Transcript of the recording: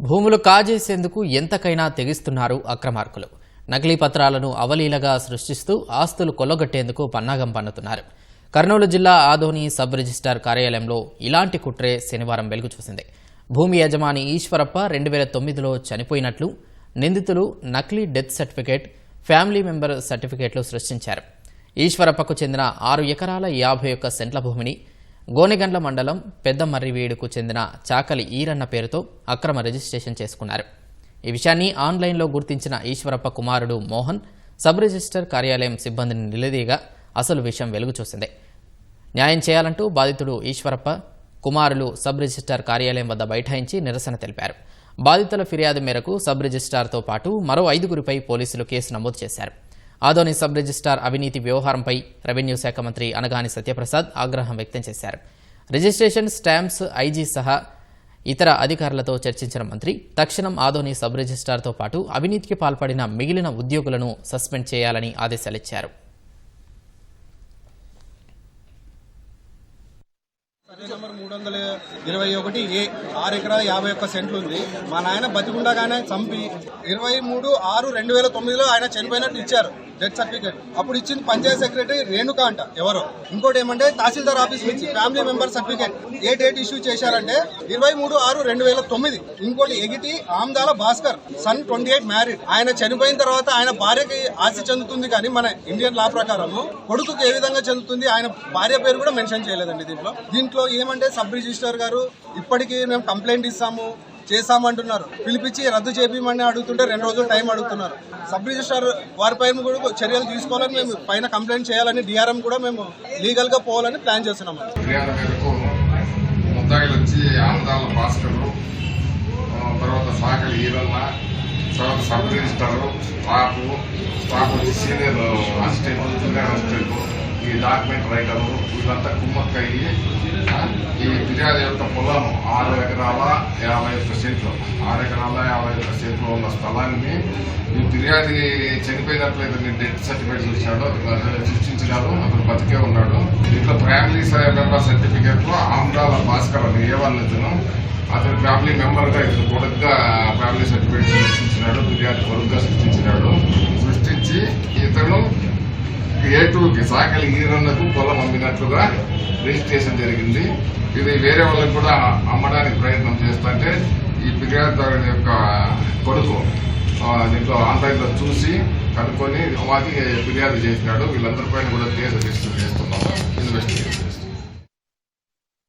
భూములు కాజేసేందుకు ఎంతకైనా తెగిస్తున్నారు అక్రమార్కులు. నకిలీ పత్రాలను అవలీలగా సృష్టిస్తూ ఆస్తులు కొల్లగొట్టేందుకు పన్నాగం పన్నుతున్నారు. కర్నూలు జిల్లా ఆదోని సబ్ రిజిస్టార్ కార్యాలయంలో ఇలాంటి కుట్రే శనివారం వెలుగు చూసింది. భూమి యజమాని ఈశ్వరప్ప రెండు వేల తొమ్మిదిలో చనిపోయినట్లు నిందితులు నకిలీ డెత్ సర్టిఫికేట్ ఫ్యామిలీ మెంబర్ సర్టిఫికేట్లు సృష్టించారు. ఈశ్వరప్పకు చెందిన ఆరు ఎకరాల యాభై ఒక్క సెంట్ల భూమిని గోనెగండ్ల మండలం పెద్దమర్రివీడుకు చెందిన చాకలి ఈరన్న పేరుతో అక్రమ రిజిస్ట్రేషన్ చేసుకున్నారు. ఈ విషయాన్ని ఆన్లైన్లో గుర్తించిన ఈశ్వరప్ప కుమారుడు మోహన్ సబ్ రిజిస్టర్ కార్యాలయం సిబ్బందిని నిలదీయగా అసలు విషయం వెలుగు చూసింది న్యాయం చేయాలంటూ బాధితుడు ఈశ్వరప్ప కుమారులు సబ్ రిజిస్టార్ కార్యాలయం వద్ద బైఠాయించి నిరసన తెలిపారు. బాధితుల ఫిర్యాదు మేరకు సబ్ రిజిస్టార్తో పాటు మరో ఐదుగురిపై పోలీసులు కేసు నమోదు చేశారు. ఆదోని సబ్ రిజిస్టార్ అవినీతి వ్యవహారంపై రెవెన్యూ శాఖ మంత్రి అనగాని సత్యప్రసాద్ ఆగ్రహం వ్యక్తం చేశారు. రిజిస్ట్రేషన్ స్టాంప్స్ ఐజీ సహా ఇతర అధికారులతో చర్చించిన మంత్రి తక్షణం ఆదోని సబ్ రిజిస్టార్తో పాటు అవినీతికి పాల్పడిన మిగిలిన ఉద్యోగులను సస్పెండ్ చేయాలని ఆదేశాలిచ్చారు. మూడు వందల ఇరవై ఒకటి ఏ ఆరు ఎకరాల యాభై ఒక్క సెంట్లు ఉంది. మా నాయన బతికుండగానే చంపి ఇరవై మూడు ఆరు రెండు వేల తొమ్మిదిలో ఆయన చనిపోయినట్టు ఇచ్చారు డెత్ సర్టిఫికేట్. అప్పుడు ఇచ్చింది పంచాయత్ సెక్రటరీ రేణుక అంట ఎవరో. ఇంకోటి ఏమంటే తహసీల్దార్ ఆఫీస్ నుంచి ఫ్యామిలీ మెంబర్ సర్టిఫికేట్. ఏ డేట్ ఇష్యూ చేశారంటే ఇరవై మూడు ఆరు రెండు వేల తొమ్మిది. ఇంకోటి ఎగిటి Amdala Bhaskar son twenty eight married. ఆయన చనిపోయిన తర్వాత ఆయన భార్యకి ఆస్తి చెందుతుంది కానీ మన ఇండియన్ లా ప్రకారము కొడుకుకి ఏ విధంగా చెందుతుంది ఆయన భార్య పేరు కూడా మెన్షన్ చేయలేదండి దీంట్లో. దీంట్లో ఏమంటే సబ్ రిజిస్టర్ గారు ఇప్పటికీ మేము కంప్లైంట్ ఇస్తాము చేశామంటున్నారు పిలిపించి రద్దు చేపించమని అడుగుతుంటే రెండు రోజులు టైం అడుగుతున్నారు. సబ్ రిజిస్ట్రార్ వారిపై కూడా చర్యలు తీసుకోవాలని మేము పైన కంప్లైంట్ చేయాలని డిఆర్ఎం కూడా మేము లీగల్గా పోవాలని ప్లాన్ చేస్తున్నాం. ముద్దాయిలు వచ్చి ఆంధ్రాల భాస్కరు తర్వాత సాకలి ఈరన్న తర్వాత సబ్ రిజిస్టరు స్టాఫ్ స్టాఫ్ వచ్చి సీనియర్ అసిస్టెంట్ జూనియర్ అసిస్టెంట్ ఈ డాక్యుమెంట్ రైటరు వీళ్ళంతా కుమ్మక్కయ్యి ఈ ఫిర్యాదు యొక్క పొలం ఆరు ఎకరాల యాభై ఒక్క సెంట్లు ఆరు ఎకరాల యాభై ఒక్క సెంట్లు ఉన్న స్థలాన్ని ఈ ఫిర్యాదు చనిపోయినట్లయితే నేను డెత్ సర్టిఫికేట్ చూశాడు సృష్టించినాడు అతను బతికే ఉన్నాడు. దీంట్లో ఫ్యామిలీ మెంబర్ సర్టిఫికేట్లో ఆంధ్రాల భాస్కర్ అని ఏ అతని ఫ్యామిలీ మెంబర్గా ఇతను కొడుకుగా ఫ్యామిలీ సర్టిఫికేట్ సృష్టించినాడు ఫిర్యాదు కొడుకుగా సృష్టించినాడు. ఏ సాకలి ఈరన్నకు పొలం అమ్మినట్లుగా రిజిస్ట్రేషన్ జరిగింది. ఇది వేరే వాళ్ళకి కూడా అమ్మడానికి ప్రయత్నం చేస్తుంటే ఈ ఫిర్యాదుదారుని యొక్క కొడుకు దీంట్లో ఆన్లైన్లో చూసి కనుక్కొని వాటికి ఫిర్యాదు చేసినాడు. వీళ్ళందరిపైన కూడా కేసు రిజిస్టర్ చేస్తున్నాము. ఇన్వెస్టిగేషన్ చేస్తున్నాం